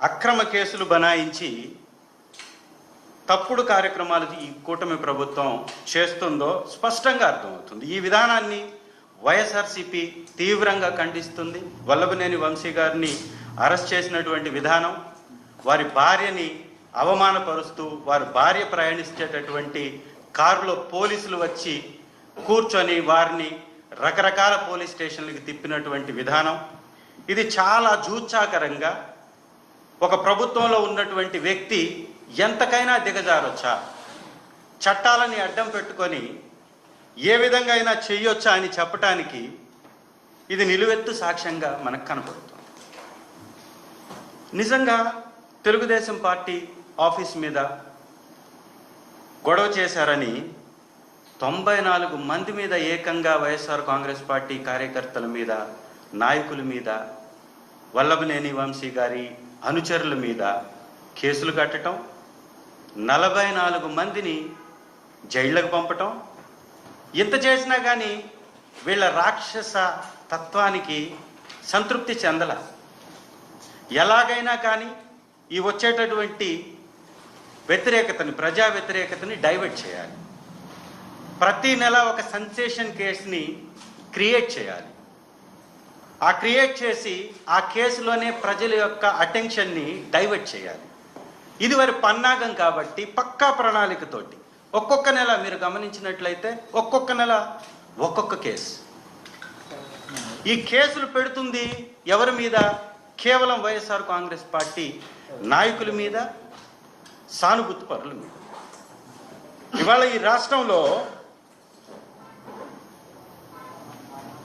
అక్రమ కేసులు బనాయించి తప్పుడు కార్యక్రమాలు ఈ కూటమి ప్రభుత్వం చేస్తుందో స్పష్టంగా అర్థమవుతుంది. ఈ విధానాన్ని వైఎస్ఆర్సీపీ తీవ్రంగా ఖండిస్తుంది. వల్లభనేని వంశీ గారిని అరెస్ట్ చేసినటువంటి విధానం వారి భార్యని అవమానపరుస్తూ వారి భార్య ప్రయాణించేటటువంటి కారులో పోలీసులు వచ్చి కూర్చొని వారిని రకరకాల పోలీస్ స్టేషన్లకి తిప్పినటువంటి విధానం. ఇది చాలా జూచాకరంగా ఒక ప్రభుత్వంలో ఉన్నటువంటి వ్యక్తి ఎంతకైనా దిగజారొచ్చా? చట్టాలని అడ్డం పెట్టుకొని ఏ విధంగా అయినా చెయ్యొచ్చా అని చెప్పటానికి ఇది నిలువెత్తు సాక్ష్యంగా మనకు కనపడుతుంది. నిజంగా తెలుగుదేశం పార్టీ ఆఫీస్ మీద గొడవ చేశారని తొంభై నాలుగు మంది మీద ఏకంగా వైఎస్ఆర్ కాంగ్రెస్ పార్టీ కార్యకర్తల మీద నాయకుల మీద వల్లభనేని వంశీ గారి అనుచరుల మీద కేసులు కట్టడం నలభై నాలుగు మందిని జైళ్ళకు పంపటం ఇంత చేసినా కానీ వీళ్ళ రాక్షస తత్వానికి సంతృప్తి చెందల. ఎలాగైనా కానీ ఈ వచ్చేటటువంటి వ్యతిరేకతని ప్రజా వ్యతిరేకతని డైవర్ట్ చేయాలి. ప్రతి నెల ఒక సెన్సేషన్ కేసుని క్రియేట్ చేయాలి. ఆ క్రియేట్ చేసి ఆ కేసులోనే ప్రజల యొక్క అటెన్షన్ని డైవర్ట్ చేయాలి. ఇది వారి పన్నాగం కాబట్టి పక్కా ప్రణాళికతోటి ఒక్కొక్క నెల మీరు గమనించినట్లయితే ఒక్కొక్క నెల ఒక్కొక్క కేసు. ఈ కేసులు పెడుతుంది ఎవరి మీద? కేవలం వైఎస్ఆర్ కాంగ్రెస్ పార్టీ నాయకుల మీద సానుభూతి పరుల మీద. ఇవాళ ఈ రాష్ట్రంలో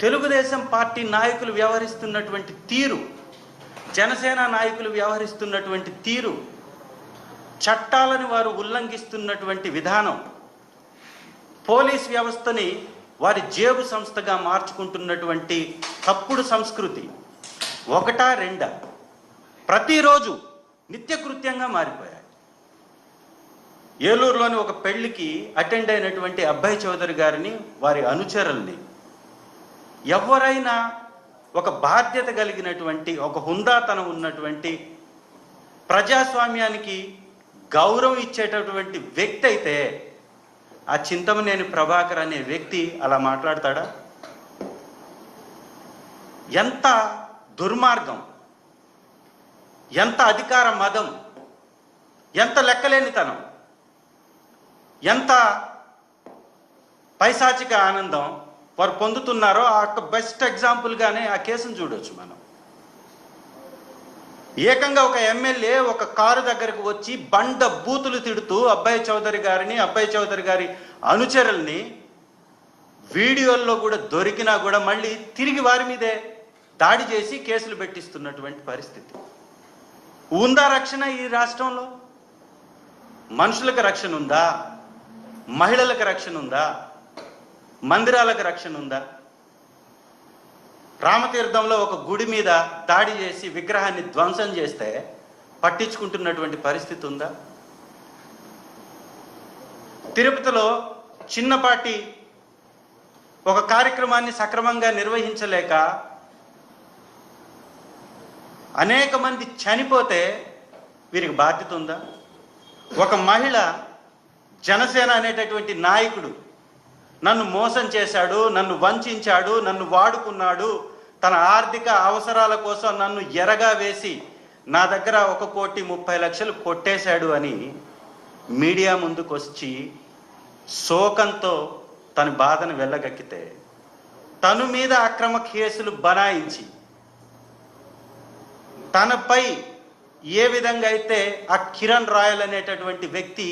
తెలుగుదేశం పార్టీ నాయకులు వ్యవహరిస్తున్నటువంటి తీరు జనసేన నాయకులు వ్యవహరిస్తున్నటువంటి తీరు చట్టాలను వారు ఉల్లంఘిస్తున్నటువంటి విధానం పోలీస్ వ్యవస్థని వారి జేబు సంస్థగా మార్చుకుంటున్నటువంటి తప్పుడు సంస్కృతి ఒకటా రెండా? ప్రతిరోజు నిత్యకృత్యంగా మారిపోయాయి. ఏలూరులోని ఒక పెళ్ళికి అటెండ్ అయినటువంటి అబ్బాయి చౌదరి గారిని వారి అనుచరుల్ని ఎవరైనా ఒక బాధ్యత కలిగినటువంటి ఒక హుందాతనం ఉన్నటువంటి ప్రజాస్వామ్యానికి గౌరవం ఇచ్చేటటువంటి వ్యక్తి అయితే ఆ చింతమనేని ప్రభాకర్ అనే వ్యక్తి అలా మాట్లాడతాడా? ఎంత దుర్మార్గం ఎంత అధికార మదం ఎంత లెక్కలేనితనం ఎంత పైశాచిక ఆనందం వారు పొందుతున్నారో ఆ యొక్క బెస్ట్ ఎగ్జాంపుల్గానే ఆ కేసును చూడొచ్చు మనం. ఏకంగా ఒక ఎమ్మెల్యే ఒక కారు దగ్గరకు వచ్చి బండ బూతులు తిడుతూ అబ్బాయి చౌదరి గారిని అబ్బాయి చౌదరి గారి అనుచరుల్ని వీడియోల్లో కూడా దొరికినా కూడా మళ్ళీ తిరిగి వారి మీదే దాడి చేసి కేసులు పెట్టిస్తున్నటువంటి పరిస్థితి. ఉందా రక్షణ ఈ రాష్ట్రంలో? మనుషులకు రక్షణ ఉందా? మహిళలకు రక్షణ ఉందా? మందిరాలకు రక్షణ ఉందా? రామతీర్థంలో ఒక గుడి మీద దాడి చేసి విగ్రహాన్ని ధ్వంసం చేస్తే పట్టించుకుంటున్నటువంటి పరిస్థితి ఉందా? తిరుపతిలో చిన్నపాటి ఒక కార్యక్రమాన్ని సక్రమంగా నిర్వహించలేక అనేక మంది చనిపోతే వీరికి బాధ్యత ఉందా? ఒక మహిళ జనసేన అనేటటువంటి నాయకుడు నన్ను మోసం చేశాడు నన్ను వంచాడు నన్ను వాడుకున్నాడు తన ఆర్థిక అవసరాల కోసం నన్ను ఎరగా వేసి నా దగ్గర ఒక కోటి ముప్పై లక్షలు కొట్టేశాడు అని మీడియా ముందుకు వచ్చి శోకంతో తన బాధను వెళ్ళగక్కితే తను మీద అక్రమ కేసులు బనాయించి తనపై ఏ విధంగా అయితే ఆ కిరణ్ రాయల్ అనేటటువంటి వ్యక్తి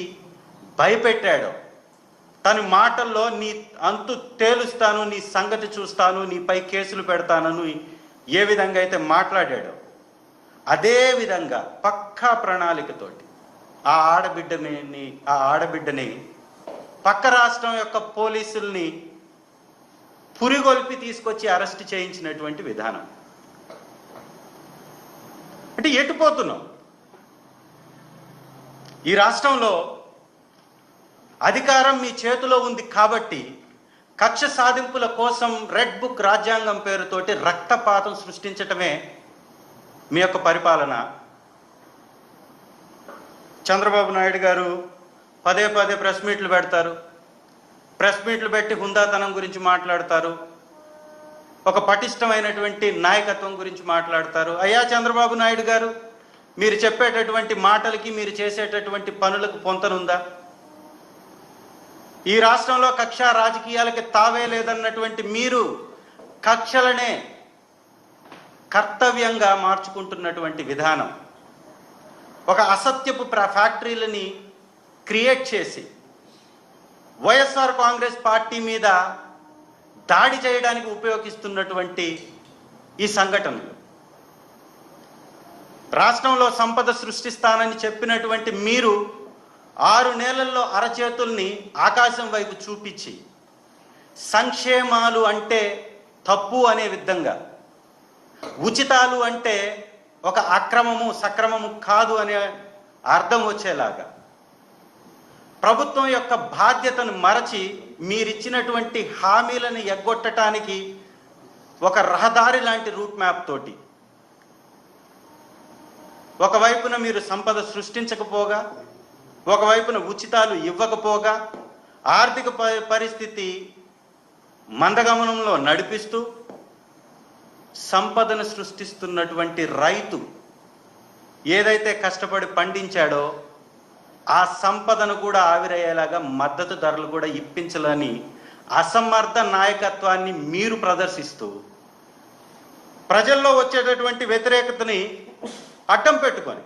భయపెట్టాడో తన మాటల్లో నీ అంతు తేలుస్తాను నీ సంగతి చూస్తాను నీపై కేసులు పెడతానని ఏ విధంగా అయితే మాట్లాడాడో అదే విధంగా పక్కా ప్రణాళికతోటి ఆ ఆడబిడ్డని ఆ ఆడబిడ్డని పక్క రాష్ట్రం యొక్క పోలీసుల్ని పురిగొల్పి తీసుకొచ్చి అరెస్ట్ చేయించినటువంటి విధానం. అంటే ఎటుపోతున్నాం ఈ రాష్ట్రంలో అధికారం మీ చేతిలో ఉంది కాబట్టి కక్ష సాధింపుల కోసం రెడ్ బుక్ రాజ్యాంగం పేరుతోటి రక్తపాతం సృష్టించటమే మీ యొక్క పరిపాలన. చంద్రబాబు నాయుడు గారు పదే పదే ప్రెస్ మీట్లు పెడతారు. ప్రెస్ మీట్లు పెట్టి హుందాతనం గురించి మాట్లాడతారు. ఒక పటిష్టమైనటువంటి నాయకత్వం గురించి మాట్లాడతారు. అయ్యా చంద్రబాబు నాయుడు గారు మీరు చెప్పేటటువంటి మాటలకి మీరు చేసేటటువంటి పనులకు పొంతనుందా? ఈ రాష్ట్రంలో కక్ష రాజకీయాలకి తావే లేదన్నటువంటి మీరు కక్షలనే కర్తవ్యంగా మార్చుకుంటున్నటువంటి విధానం. ఒక అసత్యపు ప్ర- ఫ్యాక్టరీలని క్రియేట్ చేసి వైఎస్ఆర్ కాంగ్రెస్ పార్టీ మీద దాడి చేయడానికి ఉపయోగిస్తున్నటువంటి ఈ సంఘటనలు. రాష్ట్రంలో సంపద సృష్టిస్తానని చెప్పినటువంటి మీరు ఆరు నెలల్లో అరచేతుల్ని ఆకాశం వైపు చూపించి సంక్షేమాలు అంటే తప్పు అనే విధంగా ఉచితాలు అంటే ఒక అక్రమము సక్రమము కాదు అనే అర్థం వచ్చేలాగా. ప్రభుత్వం యొక్క బాధ్యతను మరచి మీరిచ్చినటువంటి హామీలను ఎగ్గొట్టడానికి ఒక రహదారి లాంటి రూట్ మ్యాప్ తోటి. ఒకవైపున మీరు సంపద సృష్టించకపోగా ఒకవైపున ఉచితాలు ఇవ్వకపోగా ఆర్థిక పరిస్థితి మందగమనంలో నడిపిస్తూ సంపదను సృష్టిస్తున్నటువంటి రైతు ఏదైతే కష్టపడి పండించాడో ఆ సంపదను కూడా ఆవిరయ్యేలాగా మద్దతు ధరలు కూడా ఇప్పించాలని అసమర్థ నాయకత్వాన్ని మీరు ప్రదర్శిస్తూ ప్రజల్లో వచ్చేటటువంటి వ్యతిరేకతని అడ్డం పెట్టుకొని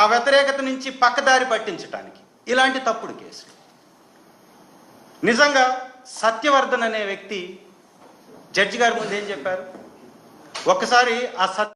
ఆ వ్యతిరేకత నుంచి పక్కదారి పట్టించటానికి ఇలాంటి తప్పుడు కేసులు. నిజంగా సత్యవర్ధన్ అనే వ్యక్తి జడ్జి గారి ముందు ఏం చెప్పారు? ఒక్కసారి ఆ సత్య